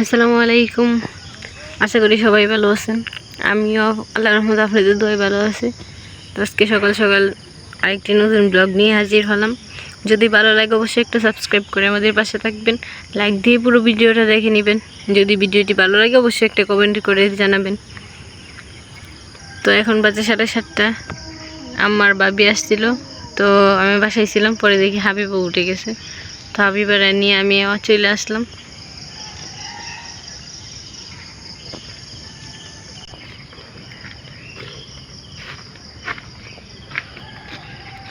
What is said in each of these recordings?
আসসালামু আলাইকুম। আশা করি সবাই ভালো আছেন। আমিও আল্লাহ রহমত আপনাদের দোয়াই ভালো আছি। তো আজকে সকাল সকাল আরেকটি নতুন ব্লগ নিয়ে হাজির হলাম। যদি ভালো লাগে অবশ্যই একটা সাবস্ক্রাইব করে আমাদের পাশে থাকবেন। লাইক দিয়ে পুরো ভিডিওটা দেখে নেবেন। যদি ভিডিওটি ভালো লাগে অবশ্যই একটা কমেন্ট করে জানাবেন। তো এখন বাজে সাড়ে সাতটা। আমার বাবি আসছিল। তো আমি বাসায় ছিলাম, পরে দেখি হাবিবও উঠে গেছে। তো হাবিবারা নিয়ে আমি চলে আসলাম।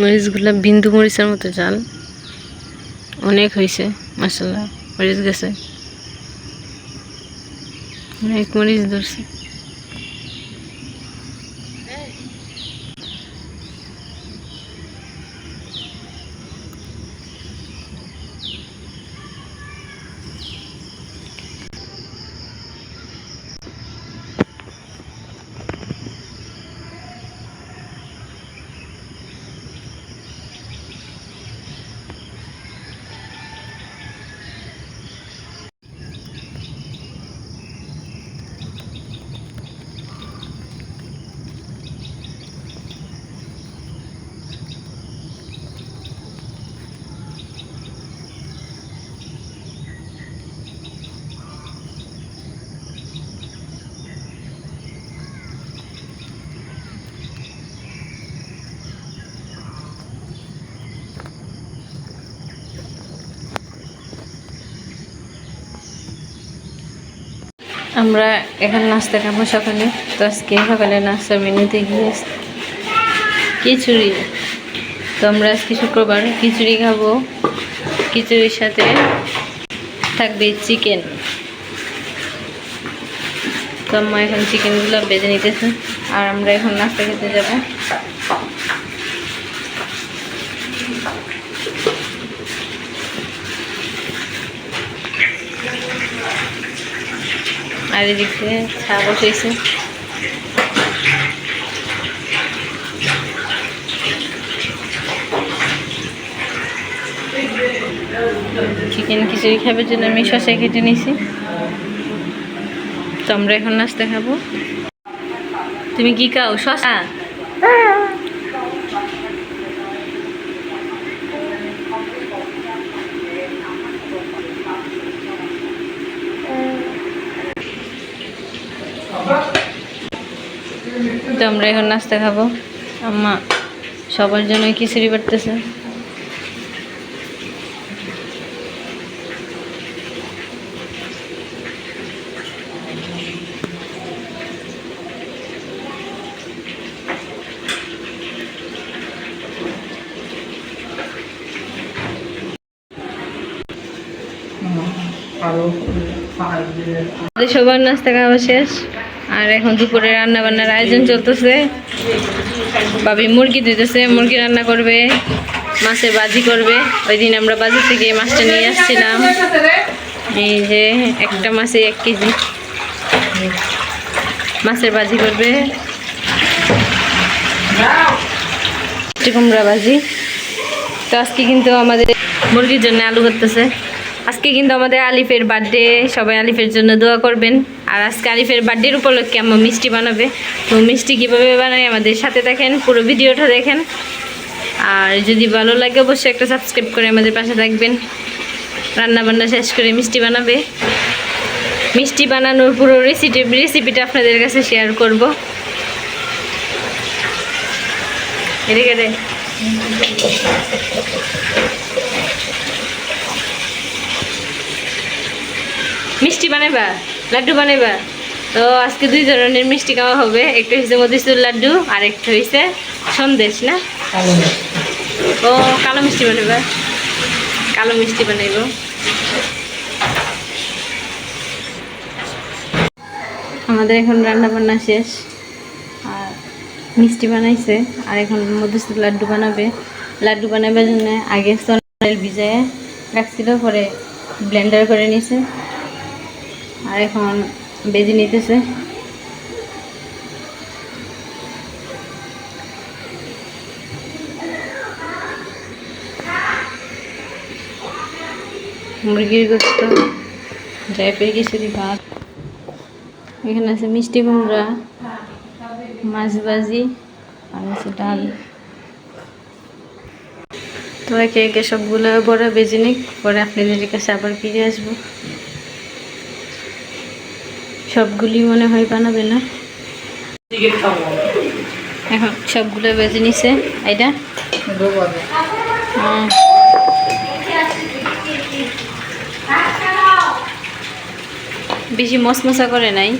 মরিচগুলো বিন্দু মরিচের মতো জাল। অনেক হয়েছে মাসাল্লাহ মরিচ গেছে। অনেক মরিচ ধরছে। আমরা এখন নাস্তা খাব সকালে। তো আজকে সকালে নাস্তা মেনুতে গিয়ে খিচুড়ি। তো আমরা আজকে শুক্রবার খিচুড়ি খাব। খিচুড়ির সাথে থাকবে চিকেন। তো আম্মা এখন চিকেনগুলো বেজে নিতেছে। আর আমরা এখন নাস্তা খেতে যাব। আর এদিক থেকে চা বসেছে চিকেন খিচুড়ি খাবার জন্য আমি শসা কেটে নিয়েছি। তো আমরা এখন নাস্তা খাব। তুমি কি খাও? শসা? তো আমরা এখন নাস্তা খাব। আম্মা সবার জন্য খিচুড়ি বাড়তেছে সবার নাস্তা খাওয়া শেষ। আর এখন দুপুরে রান্না বান্নার আয়োজন চলতেছে। ভাবি মুরগি দিতেছে, মুরগি রান্না করবে, মাছের বাজি করবে। ওই দিন আমরা বাজার থেকে মাছটা নিয়ে আসছিলাম। এই যে একটা মাছে এক কেজি। মাছের বাজি করবে। কুমড়া বাজি তো আজকে কিন্তু আমাদের মুরগির জন্য আলু করতেছে। আজকে কিন্তু আমাদের আলিফের বার্থডে সবাই আলিফের জন্য দোয়া করবেন। আর আজকে আলিফের বার্থডের উপলক্ষে আমার মিষ্টি বানাবে। তো মিষ্টি কীভাবে বানায় আমাদের সাথে দেখেন, পুরো ভিডিওটা দেখেন। আর যদি ভালো লাগে অবশ্যই একটা সাবস্ক্রাইব করে আমাদের পাশে থাকবেন। রান্না বান্না শেষ করে মিষ্টি বানাবে। মিষ্টি বানানোর পুরো রেসিপি রেসিপিটা আপনাদের কাছে শেয়ার করব। এদিকে রে মিষ্টি বানাইবা? লাড্ডু বানাইবা? তো আজকে দুই ধরনের মিষ্টি খাওয়া হবে। একটা হচ্ছে মধুসুর লাড্ডু আর একটা হচ্ছে সন্দেশ না? ও কালো মিষ্টি বানাইবা। কালো মিষ্টি বানাইব। আমাদের এখন রান্না বান্না শেষ। আর মিষ্টি বানাইছে আর এখন মধুসূদ লাড্ডু বানাবে। লাড্ডু বানাবার জন্য আগে সোনাল ভিজায় রাখছিল পরে ব্লেন্ডার করে নিছে। আর এখন বেজে নিতেছে। মুরগির গোস্ত জায়ফের খিচুড়ি ভাত। এখানে আছে মিষ্টি কুমড়া, মাছ ভাজি, আর আছে ডাল। তো একে একে সবগুলো বড় বেজে নিক, পরে আপনাদের কাছে আবার ফিরে আসব। সবগুলি মনে হয় বানাবে না। এখন সবগুলো বেজে নিছে। এটা। বেশি মশমশা করে নাই।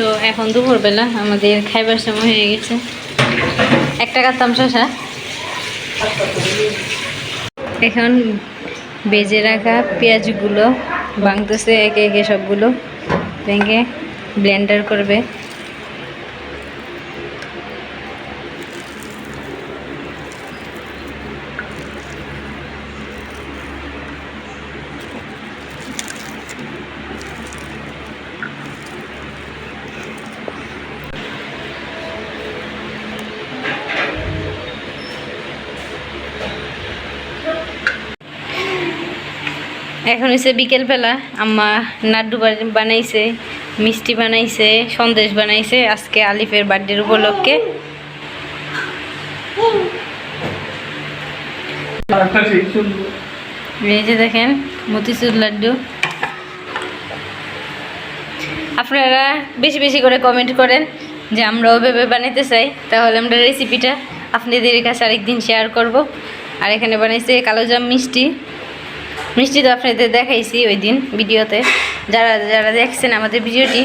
তো এখন দুপুরবেলা আমাদের খাইবার সময় হয়ে গেছে। এক টাকার তামশাসা এখন বেজে রাখা পেঁয়াজগুলো ভাঙতেছে, একে একে সবগুলো ভেঙে ব্লেন্ডার করবে। এখন হচ্ছে বিকেলবেলা। আম্মা নাড্ডু বানাইছে, মিষ্টি বানাইছে, সন্দেশ বানাইছে আজকে আলিফের বার্থডের উপলক্ষে। দেখেন, মতিচুর লাড্ডু। আপনারা বেশি বেশি করে কমেন্ট করেন যে আমরা ওইভাবে বানাইতে চাই, তাহলে আমরা রেসিপিটা আপনাদের কাছে আরেকদিন শেয়ার করব। আর এখানে বানাইছে কালোজাম মিষ্টি। মিষ্টি তো আপনাদের দেখাইছি ওই দিন ভিডিওতে। যারা যারা দেখছেন আমাদের ভিডিওটি,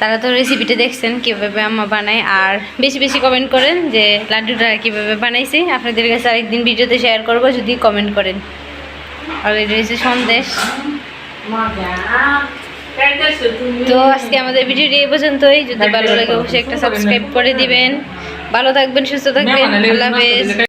তারা তো রেসিপিটা দেখছেন কীভাবে আম্মা বানায়। আর বেশি বেশি কমেন্ট করেন যে লাড্ডুটা কীভাবে বানাইছি। আপনাদের কাছে আরেকদিন ভিডিওতে শেয়ার করব, যদি কমেন্ট করেন। আর এটা হচ্ছে সন্দেশ। তো আজকে আমাদের ভিডিওটি এই পর্যন্তই। যদি ভালো লাগে, অবশ্যই একটা সাবস্ক্রাইব করে দিবেন। ভালো থাকবেন, সুস্থ থাকবেন। আল্লাহ হাফেজ।